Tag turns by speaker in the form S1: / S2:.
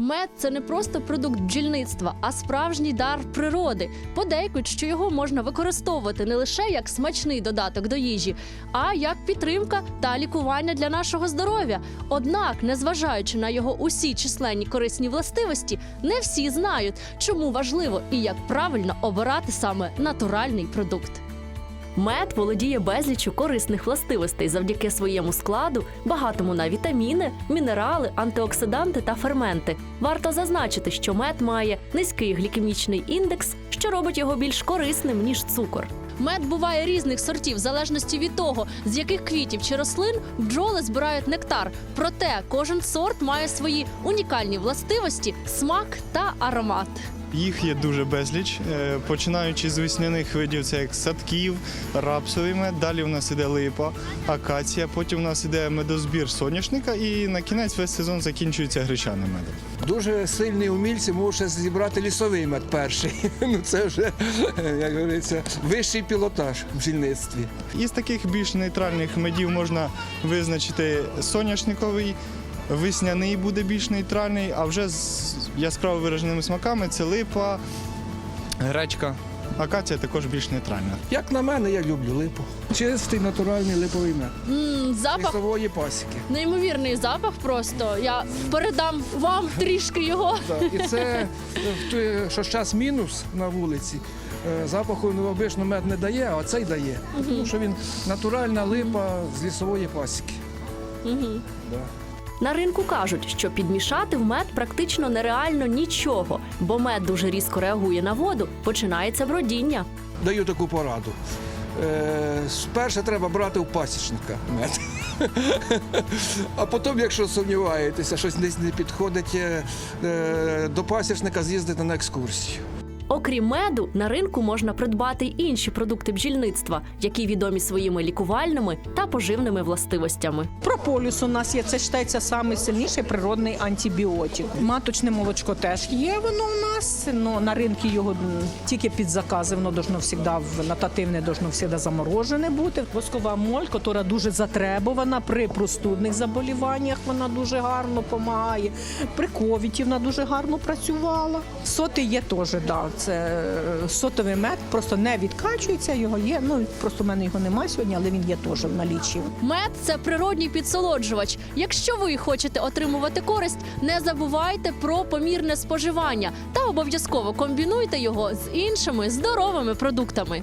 S1: Мед це не просто продукт бджільництва, а справжній дар природи. Подейкують, що його можна використовувати не лише як смачний додаток до їжі, а як підтримка та лікування для нашого здоров'я. Однак, незважаючи на його усі численні корисні властивості, не всі знають, чому важливо і як правильно обирати саме натуральний продукт. Мед володіє безліччю корисних властивостей завдяки своєму складу, багатому на вітаміни, мінерали, антиоксиданти та ферменти. Варто зазначити, що мед має низький глікемічний індекс, що робить його більш корисним ніж цукор. Мед буває різних сортів, в залежності від того, з яких квітів чи рослин бджоли збирають нектар. Проте кожен сорт має свої унікальні властивості, смак та аромат.
S2: Їх є дуже безліч, е, починаючи з весняних видів, це як садків, рапсовий мед. Далі у нас іде липа, акація. Потім у нас іде медозбір соняшника, і на кінець весь сезон закінчується гречаним медом.
S3: Дуже сильні умільці можуть зібрати лісовий мед перший. Ну це вже, як говориться, вищий пілотаж в бджільництві.
S2: Із таких більш нейтральних медів можна визначити соняшниковий. Весняний буде більш нейтральний, а вже з яскраво вираженими смаками це липа, гречка. Акація також більш нейтральна.
S3: Як на мене, я люблю липу. Чистий натуральний липовий мед.
S1: м запах
S3: Лісової пасіки.
S1: неймовірний запах. Просто я передам вам трішки його.
S3: І це е, той, що зараз мінус на вулиці. е, Запаху ну, обично мед не дає, а цей дає. Тому що він натуральна липа з лісової пасіки.
S1: Мгм. На ринку кажуть, що підмішати в мед практично нереально нічого, бо мед дуже різко реагує на воду, починається бродіння.
S3: Даю таку пораду. Е, Спершу треба брати у пасічника мед. А потім, якщо сумніваєтеся, щось не підходить, е, е, до пасічника з'їздити на екскурсію.
S1: Окрім меду, на ринку можна придбати й інші продукти бджільництва, які відомі своїми лікувальними та поживними властивостями.
S4: Прополіс у нас є, це вважається найсильніший природний антибіотик. Маточне молочко теж є воно у нас. Ну, на ринку його тільки під закази, воно должно завжди, натативне должно завжди заморожене бути. Воскова моль, яка дуже затребувана при простудних заболіваннях, вона дуже гарно допомагає. При ковіді вона дуже гарно працювала. Соти є теж, да. Це е, сотовий мед, просто не відкачується, його є. Ну просто в мене його немає сьогодні, але він є теж в налічі.
S1: Мед це природній підсолоджувач. Якщо ви хочете отримувати користь, не забувайте про помірне споживання та обов'язково комбінуйте його з іншими здоровими продуктами.